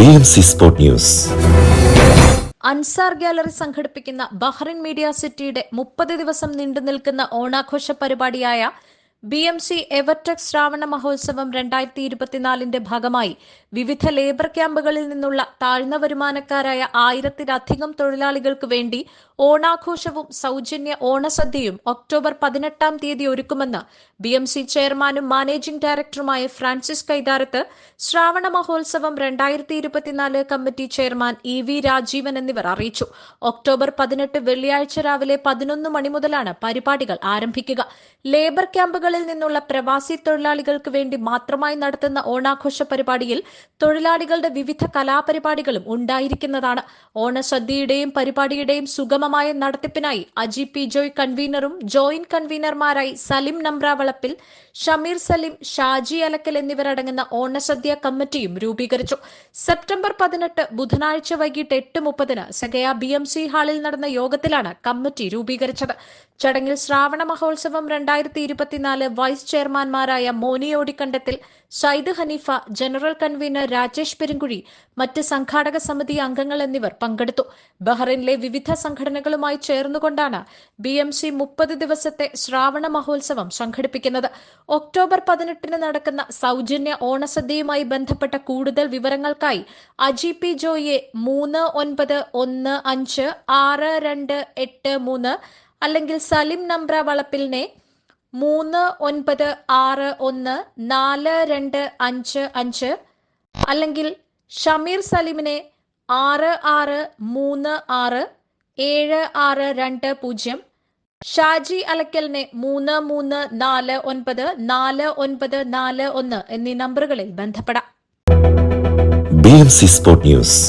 B news Ansar gallery സംഘടിപ്പിക്കുന്ന Bahrain media സിറ്റിയുടെ മുപ്പത് ദിവസം നീണ്ടു നിൽക്കുന്ന ഓണാഘോഷ പരിപാടിയായ B M C Evertech Shravana Mahotsavam രണ്ടായിരത്തി ഇരുപത്തിനാലിന്റെ ഭാഗമായി വിവിധ ലേബർ ക്യാമ്പുകളിൽ നിന്നുള്ള താഴ്ന്ന വരുമാനക്കാരായ ആയിരത്തിലധികം തൊഴിലാളികൾക്ക് വേണ്ടി ഓണാഘോഷവും സൗജന്യ ഓണസദ്യയും ഒക്ടോബർ പതിനെട്ടാം തീയതി ഒരുക്കുമെന്ന് ബി എം സി ചെയർമാനും മാനേജിംഗ് ഡയറക്ടറുമായ ഫ്രാൻസിസ് കൈതാരത്ത് ശ്രാവണ മഹോത്സവം രണ്ടായിരത്തി ഇരുപത്തിനാല് committee chairman E V Rajeevan എന്നിവർ അറിയിച്ചു. ഒക്ടോബർ പതിനെട്ട് വെള്ളിയാഴ്ച രാവിലെ പതിനൊന്ന് മണി മുതലാണ് പരിപാടികൾ ആരംഭിക്കുക. ലേബർ ക്യാമ്പുകളിൽ നിന്നുള്ള പ്രവാസി തൊഴിലാളികൾക്ക് വേണ്ടി മാത്രമായി നടത്തുന്ന ഓണാഘോഷ പരിപാടിയിൽ തൊഴിലാളികളുടെ വിവിധ കലാപരിപാടികളും ഉണ്ടായിരിക്കുന്നതാണ്. ഓണസദ്യയുടെയും പരിപാടിയുടെയും സുഗമമായ നടത്തിപ്പിനായി അജി പി ജോയ് കൺവീനറും ജോയിന്റ് കൺവീനർമാരായി സലിം നമ്പ്രാവളപ്പിൽ ഷമീർ സലിം ഷാജി അലക്കൽ എന്നിവരടങ്ങുന്ന ഓണസദ്യ കമ്മിറ്റിയും രൂപീകരിച്ചു. സെപ്റ്റംബർ പതിനെട്ട് ബുധനാഴ്ച വൈകിട്ട് എട്ട് മുപ്പതിന് സഗയ ബി എം സി ഹാളിൽ നടന്ന യോഗത്തിലാണ് കമ്മിറ്റി രൂപീകരിച്ചത്. ചടങ്ങിൽ ശ്രാവണ മഹോത്സവം രണ്ടായിരത്തി ഇരുപത്തിനാല് വൈസ് ചെയർമാൻമാരായ മോനിയോടിക്കണ്ടത്തിൽ സൈദ് ഹനീഫ ജനറൽ കൺവീനർ രാജേഷ് പെരുങ്കുഴി മറ്റ് സംഘാടക സമിതി അംഗങ്ങൾ എന്നിവർ പങ്കെടുത്തു. ബഹ്റൈനിലെ വിവിധ സംഘടനകളുമായി ചേർന്നുകൊണ്ടാണ് ബി എം സി മുപ്പത് ദിവസത്തെ ശ്രാവണ മഹോത്സവം സംഘടിപ്പിക്കുന്നത്. ഒക്ടോബർ പതിനെട്ടിന് നടക്കുന്ന സൗജന്യ ഓണസദ്യയുമായി ബന്ധപ്പെട്ട കൂടുതൽ വിവരങ്ങൾക്കായി അജി പി ജോയിയെ മൂന്ന് ഒൻപത് ഒന്ന് അഞ്ച് ആറ് രണ്ട് എട്ട് മൂന്ന് അല്ലെങ്കിൽ സലിം നമ്പ്ര വളപ്പിലിനെ മൂന്ന് ഒൻപത് ആറ് ഒന്ന് നാല് രണ്ട് അഞ്ച് അഞ്ച് അല്ലെങ്കിൽ ഷമീർ സലിമിനെ ആറ് ആറ് മൂന്ന് ആറ് ഏഴ് ആറ് രണ്ട് പൂജ്യം ഷാജി അലക്കലിനെ മൂന്ന് മൂന്ന് നാല് ഒൻപത് നാല് ഒൻപത് നാല് ഒന്ന് എന്നീ നമ്പറുകളിൽ ബന്ധപ്പെടാം. B news